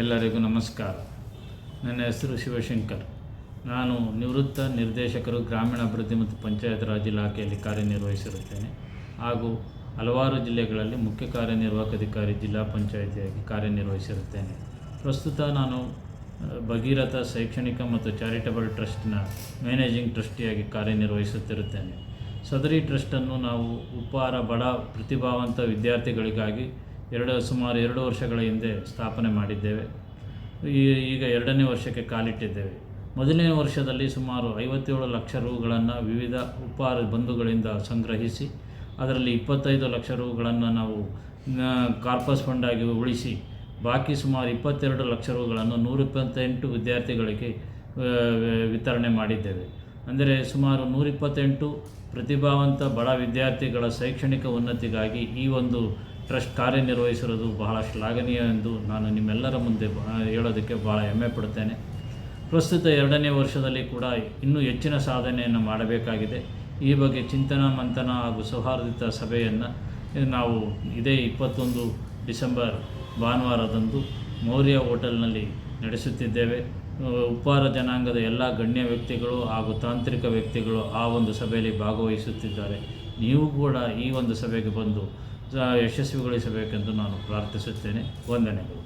ಎಲ್ಲರಿಗೂ ನಮಸ್ಕಾರ. ನನ್ನ ಹೆಸರು ಶಿವಶಂಕರ್. ನಾನು ನಿವೃತ್ತ ನಿರ್ದೇಶಕರು ಗ್ರಾಮೀಣಾಭಿವೃದ್ಧಿ ಮತ್ತು ಪಂಚಾಯತ್ ರಾಜ್ ಇಲಾಖೆಯಲ್ಲಿ ಕಾರ್ಯನಿರ್ವಹಿಸಿರುತ್ತೇನೆ. ಹಾಗೂ ಹಲವಾರು ಜಿಲ್ಲೆಗಳಲ್ಲಿ ಮುಖ್ಯ ಕಾರ್ಯನಿರ್ವಾಹಕ ಅಧಿಕಾರಿ, ಜಿಲ್ಲಾ ಪಂಚಾಯಿತಿಯಾಗಿ ಕಾರ್ಯನಿರ್ವಹಿಸಿರುತ್ತೇನೆ. ಪ್ರಸ್ತುತ ನಾನು ಭಗೀರಥ ಶೈಕ್ಷಣಿಕ ಮತ್ತು ಚಾರಿಟಬಲ್ ಟ್ರಸ್ಟ್ನ ಮ್ಯಾನೇಜಿಂಗ್ ಟ್ರಸ್ಟಿಯಾಗಿ ಕಾರ್ಯನಿರ್ವಹಿಸುತ್ತಿರುತ್ತೇನೆ. ಸದರಿ ಟ್ರಸ್ಟನ್ನು ನಾವು ಉಪಹಾರ, ಬಡ, ಪ್ರತಿಭಾವಂತ ವಿದ್ಯಾರ್ಥಿಗಳಿಗಾಗಿ ಎರಡು ಸುಮಾರು ಎರಡು ವರ್ಷಗಳ ಹಿಂದೆ ಸ್ಥಾಪನೆ ಮಾಡಿದ್ದೇವೆ. ಈಗ ಎರಡನೇ ವರ್ಷಕ್ಕೆ ಕಾಲಿಟ್ಟಿದ್ದೇವೆ. ಮೊದಲನೇ ವರ್ಷದಲ್ಲಿ ಸುಮಾರು ಐವತ್ತೇಳು ಲಕ್ಷ ರೂಗಳನ್ನು ವಿವಿಧ ಉಪಹಾರ ಬಂಧುಗಳಿಂದ ಸಂಗ್ರಹಿಸಿ, ಅದರಲ್ಲಿ ಇಪ್ಪತ್ತೈದು ಲಕ್ಷ ರೂಗಳನ್ನು ನಾವು ಕಾರ್ಪಸ್ ಫಂಡಾಗಿ ಉಳಿಸಿ, ಬಾಕಿ ಸುಮಾರು ಇಪ್ಪತ್ತೆರಡು ಲಕ್ಷ ರೂಗಳನ್ನು ನೂರ ಇಪ್ಪತ್ತೆಂಟು ವಿದ್ಯಾರ್ಥಿಗಳಿಗೆ ವಿತರಣೆ ಮಾಡಿದ್ದೇವೆ. ಅಂದರೆ ಸುಮಾರು ನೂರಿಪ್ಪತ್ತೆಂಟು ಪ್ರತಿಭಾವಂತ ಬಡ ವಿದ್ಯಾರ್ಥಿಗಳ ಶೈಕ್ಷಣಿಕ ಉನ್ನತಿಗಾಗಿ ಈ ಒಂದು ಟ್ರಸ್ಟ್ ಕಾರ್ಯನಿರ್ವಹಿಸಿರೋದು ಬಹಳ ಶ್ಲಾಘನೀಯ ಎಂದು ನಾನು ನಿಮ್ಮೆಲ್ಲರ ಮುಂದೆ ಹೇಳೋದಕ್ಕೆ ಭಾಳ ಹೆಮ್ಮೆ ಪಡುತ್ತೇನೆ. ಪ್ರಸ್ತುತ ಎರಡನೇ ವರ್ಷದಲ್ಲಿ ಕೂಡ ಇನ್ನೂ ಹೆಚ್ಚಿನ ಸಾಧನೆಯನ್ನು ಮಾಡಬೇಕಾಗಿದೆ. ಈ ಬಗ್ಗೆ ಚಿಂತನ, ಮಂಥನ ಹಾಗೂ ಸೌಹಾರ್ದಿತ ಸಭೆಯನ್ನು ನಾವು ಇದೇ ಇಪ್ಪತ್ತೊಂದು ಡಿಸೆಂಬರ್ ಭಾನುವಾರದಂದು ಮೌರ್ಯ ಹೋಟೆಲ್ನಲ್ಲಿ ನಡೆಸುತ್ತಿದ್ದೇವೆ. ಉಪ್ಪಾರ ಜನಾಂಗದ ಎಲ್ಲ ಗಣ್ಯ ವ್ಯಕ್ತಿಗಳು ಹಾಗೂ ತಾಂತ್ರಿಕ ವ್ಯಕ್ತಿಗಳು ಆ ಒಂದು ಸಭೆಯಲ್ಲಿ ಭಾಗವಹಿಸುತ್ತಿದ್ದಾರೆ. ನೀವು ಕೂಡ ಈ ಒಂದು ಸಭೆಗೆ ಬಂದು ಯಶಸ್ವಿಗೊಳಿಸಬೇಕೆಂದು ನಾನು ಪ್ರಾರ್ಥಿಸುತ್ತೇನೆ. ವಂದನೆಗಳು.